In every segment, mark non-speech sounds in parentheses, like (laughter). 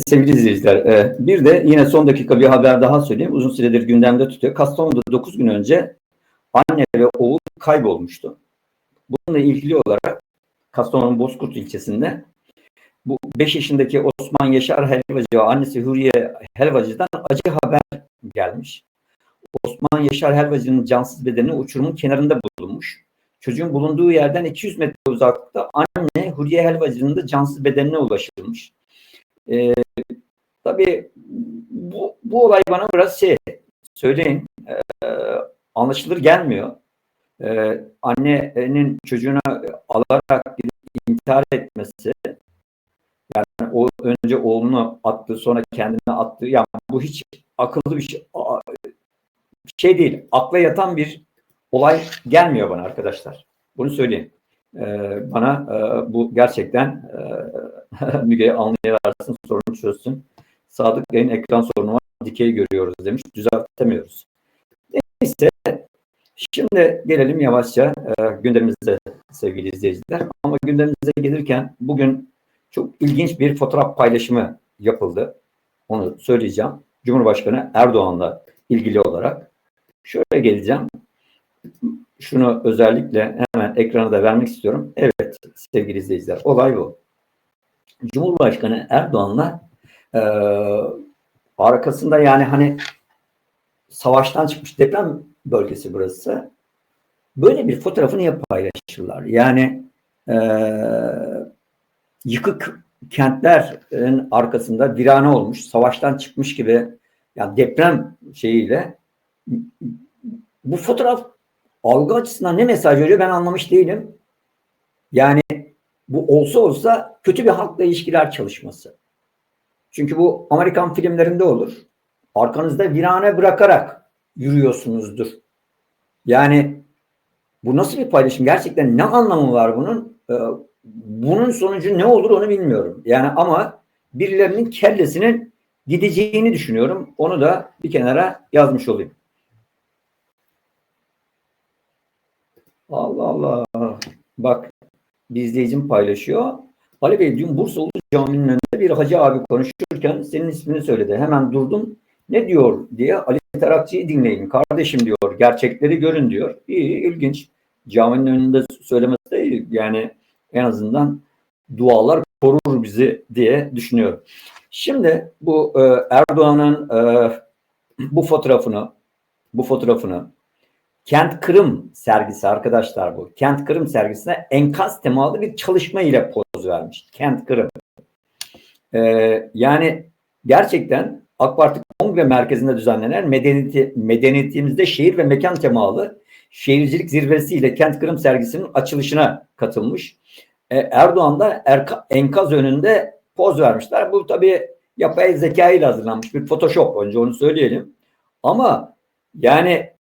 sevgili izleyiciler, e, bir de yine son dakika bir haber daha söyleyeyim. Uzun süredir gündemde tutuyor. Kastamonu'da 9 gün önce anne ve oğul kaybolmuştu. Bununla ilgili olarak Kastamonu Bozkurt ilçesinde bu 5 yaşındaki Osman Yaşar Helvacı ve annesi Hürriye Helvacı'dan acı haber gelmiş. Osman Yaşar Helvacı'nın cansız bedeni uçurumun kenarında bulunmuş. Çocuğun bulunduğu yerden 200 metre uzaklıkta anne Hürriye Helvacı'nın da cansız bedenine ulaşılmış. Ee, tabii bu, bu olay bana biraz şey söyleyin e, anlaşılır gelmiyor. Ee, annenin çocuğuna alarak intihar etmesi yani o önce oğlunu attı sonra kendini attı. Yani bu hiç akıllı bir şey, şey değil. Akla yatan bir olay gelmiyor bana arkadaşlar. Bunu söyleyeyim. Ee, bana e, bu gerçekten e, (laughs) Müge anlayarsın, sorunu çözsün. Sadık Bey'in ekran sorunu var, dikey görüyoruz demiş, düzeltemiyoruz. Neyse, şimdi gelelim yavaşça e, gündemimize sevgili izleyiciler. Ama gündemimize gelirken bugün çok ilginç bir fotoğraf paylaşımı yapıldı. Onu söyleyeceğim. Cumhurbaşkanı Erdoğan'la ilgili olarak. Şöyle geleceğim. Şunu özellikle hemen ekrana da vermek istiyorum. Evet sevgili izleyiciler olay bu. Cumhurbaşkanı Erdoğan'la e, arkasında yani hani savaştan çıkmış deprem bölgesi burası. Böyle bir fotoğrafını niye paylaşırlar? Yani e, yıkık kentlerin arkasında virane olmuş, savaştan çıkmış gibi yani deprem şeyiyle bu fotoğraf algı açısından ne mesaj veriyor ben anlamış değilim. Yani bu olsa olsa kötü bir halkla ilişkiler çalışması. Çünkü bu Amerikan filmlerinde olur. Arkanızda virane bırakarak yürüyorsunuzdur. Yani bu nasıl bir paylaşım? Gerçekten ne anlamı var bunun? Ee, bunun sonucu ne olur onu bilmiyorum. Yani ama birilerinin kellesinin gideceğini düşünüyorum. Onu da bir kenara yazmış olayım. Allah Allah. Bak bir izleyicim paylaşıyor. Ali Bey dün Bursalı Camii'nin önünde bir hacı abi konuşurken senin ismini söyledi. Hemen durdum. Ne diyor diye Ali Tarakçı'yı dinleyin. Kardeşim diyor. Gerçekleri görün diyor. İyi, ilginç. Caminin önünde söylemesi de iyi. Yani en azından dualar korur bizi diye düşünüyorum. Şimdi bu e, Erdoğan'ın e, bu fotoğrafını bu fotoğrafını Kent Kırım sergisi arkadaşlar bu. Kent Kırım sergisine enkaz temalı bir çalışma ile poz vermiş. Kent Kırım. Ee, yani gerçekten AK Parti Kongre Merkezi'nde düzenlenen medeniyeti, medeniyetimizde şehir ve mekan temalı şehircilik zirvesiyle Kent Kırım sergisinin açılışına katılmış. Ee, Erdoğan da erka, enkaz önünde poz vermişler. Bu tabii yapay zeka ile hazırlanmış bir Photoshop önce onu söyleyelim. Ama yani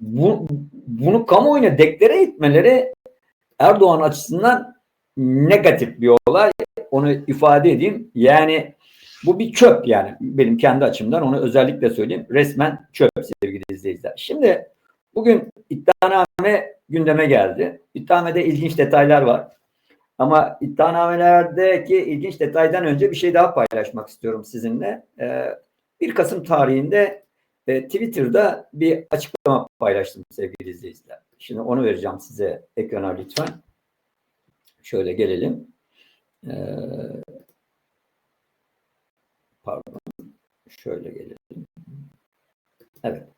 bu, bunu kamuoyuna deklare etmeleri Erdoğan açısından negatif bir olay. Onu ifade edeyim. Yani bu bir çöp yani benim kendi açımdan onu özellikle söyleyeyim. Resmen çöp sevgili izleyiciler. Şimdi bugün iddianame gündeme geldi. İddianamede ilginç detaylar var. Ama iddianamelerdeki ilginç detaydan önce bir şey daha paylaşmak istiyorum sizinle. Ee, 1 Kasım tarihinde e, Twitter'da bir açıklama paylaştım sevgili izleyiciler. Şimdi onu vereceğim size ekrana lütfen. Şöyle gelelim. Ee, pardon. Şöyle gelelim. Evet.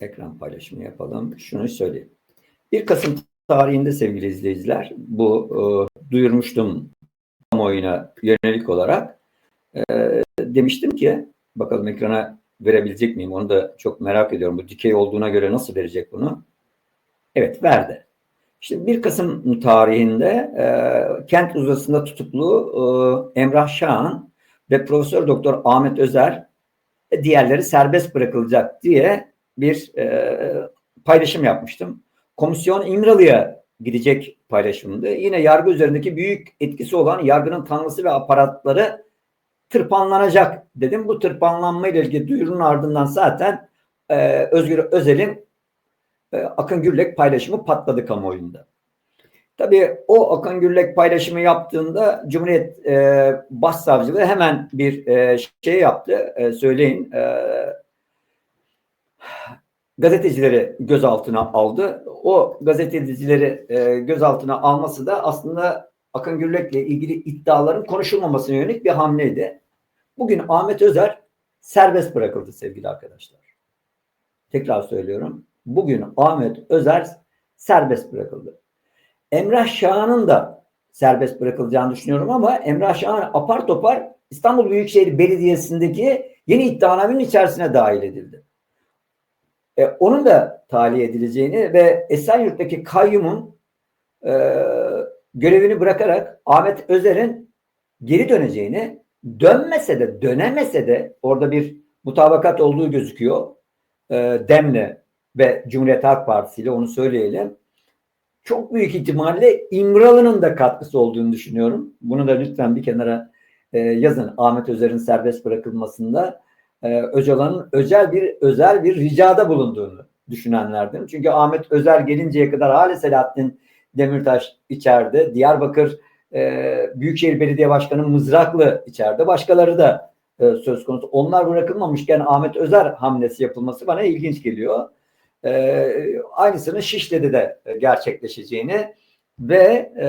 Ekran paylaşımı yapalım. Şunu söyleyeyim. 1 Kasım tarihinde sevgili izleyiciler bu e, duyurmuştum kamuoyuna yönelik olarak e, demiştim ki Bakalım ekrana verebilecek miyim? Onu da çok merak ediyorum. Bu dikey olduğuna göre nasıl verecek bunu? Evet verdi. İşte 1 Kasım tarihinde e, kent uzasında tutuklu e, Emrah Şahan ve Profesör Doktor Ahmet Özer ve diğerleri serbest bırakılacak diye bir e, paylaşım yapmıştım. Komisyon İmralı'ya gidecek paylaşımdı. Yine yargı üzerindeki büyük etkisi olan yargının tanrısı ve aparatları tırpanlanacak dedim. Bu tırpanlanma ile ilgili duyurunun ardından zaten e, Özgür Özel'in e, Akın Gürlek paylaşımı patladı kamuoyunda. Tabii o Akın Gürlek paylaşımı yaptığında Cumhuriyet e, Başsavcılığı hemen bir e, şey yaptı. E, söyleyin. E, gazetecileri gözaltına aldı. O gazetecileri e, gözaltına alması da aslında Akın Gürlek'le ilgili iddiaların konuşulmamasına yönelik bir hamleydi. Bugün Ahmet Özer serbest bırakıldı sevgili arkadaşlar. Tekrar söylüyorum. Bugün Ahmet Özer serbest bırakıldı. Emrah Şahan'ın da serbest bırakılacağını düşünüyorum ama Emrah Şahan apar topar İstanbul Büyükşehir Belediyesi'ndeki yeni iddianamenin içerisine dahil edildi. E, onun da tahliye edileceğini ve Esenyurt'taki kayyumun e, görevini bırakarak Ahmet Özer'in geri döneceğini dönmese de dönemese de orada bir mutabakat olduğu gözüküyor. E, Dem'le ve Cumhuriyet Halk Partisi ile onu söyleyelim. Çok büyük ihtimalle İmralı'nın da katkısı olduğunu düşünüyorum. Bunu da lütfen bir kenara e, yazın. Ahmet Özer'in serbest bırakılmasında e, Öcalan'ın özel bir özel bir ricada bulunduğunu düşünenlerdim. Çünkü Ahmet Özer gelinceye kadar hala Selahattin Demirtaş içeride, Diyarbakır e, Büyükşehir Belediye Başkanı Mızraklı içeride, başkaları da e, söz konusu. Onlar bırakılmamışken Ahmet Özer hamlesi yapılması bana ilginç geliyor. E, aynısının Şişli'de de gerçekleşeceğini ve e,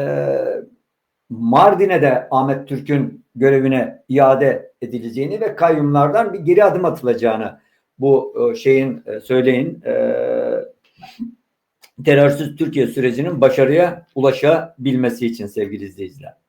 Mardin'e de Ahmet Türk'ün görevine iade edileceğini ve kayyumlardan bir geri adım atılacağını bu e, şeyin e, söyleyin e, terörsüz Türkiye sürecinin başarıya ulaşabilmesi için sevgili izleyiciler.